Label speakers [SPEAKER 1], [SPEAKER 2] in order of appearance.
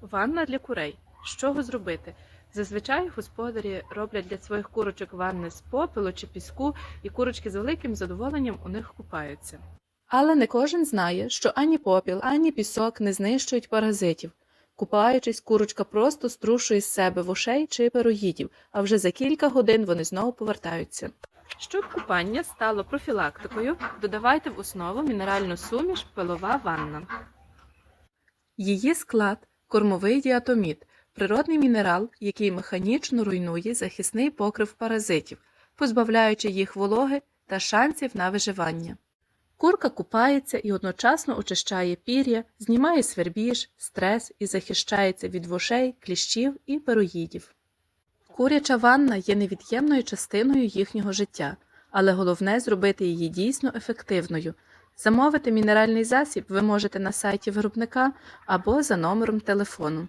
[SPEAKER 1] Ванна для курей. З чого зробити? Зазвичай господарі роблять для своїх курочок ванни з попелу чи піску, і курочки з великим задоволенням у них купаються. Але не кожен знає, що ані попіл, ані пісок не знищують паразитів. Купаючись, курочка просто струшує з себе вошей чи пероїдів, а вже за кілька годин вони знову повертаються. Щоб купання стало профілактикою, додавайте в основу мінеральну суміш пилова ванна. Її склад кормовий діатоміт, природний мінерал, який механічно руйнує захисний покрив паразитів, позбавляючи їх вологи та шансів на виживання. Курка купається і одночасно очищає пір'я, знімає свербіж, стрес і захищається від вошей, кліщів і пероїдів. Куряча ванна є невід'ємною частиною їхнього життя, але головне зробити її дійсно ефективною. Замовити мінеральний засіб ви можете на сайті виробника або за номером телефону.